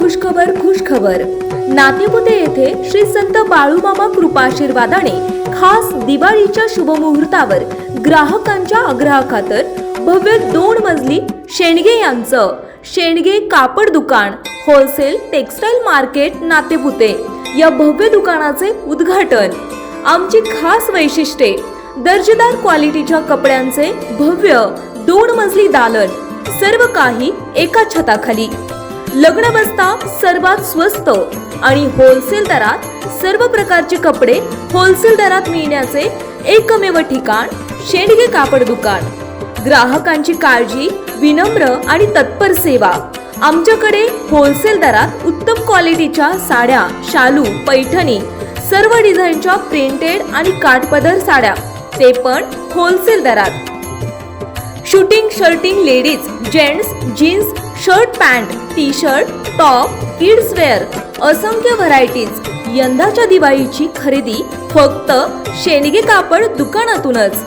खुशखबर खुशखबर. नातेपुते येथे श्री संत बाळूमामा कृपाशीर्वादाने खास दिवाळीच्या शुभमुहूर्तावर ग्राहकांच्या आग्रहाखातर भव्य दोन मजली शेणगे यांचं. शेणगे कापड दुकान होलसेल टेक्सटाईल मार्केट नातेपुते. या भव्य दुकानाचे उद्घाटन. आमची खास वैशिष्ट्ये दर्जेदार क्वालिटीच्या कपड्यांचे भव्य दोन मजली दालन. सर्व काही एका छताखाली. लग्न बसता सर्वात स्वस्त आणि होलसेल दरात सर्व प्रकारचे कपडे होलसेल दरात मिळण्याचे एकमेव ठिकाण शेडगे कापड दुकान. ग्राहकांची काळजी विनम्र आणि तत्पर सेवा. आमच्याकडे होलसेल दरात उत्तम क्वालिटीच्या साड्या शालू पैठणी सर्व डिझाईनच्या प्रिंटेड आणि काठपदर साड्या. ते पण होलसेल दरात. Shooting shirting ladies gents jeans shirt pant T shirt top kids wear असंख्य व्हरायटीज यंदाच्या दिवाळीची खरेदी फक्त शेणगे कापड दुकानातूनच.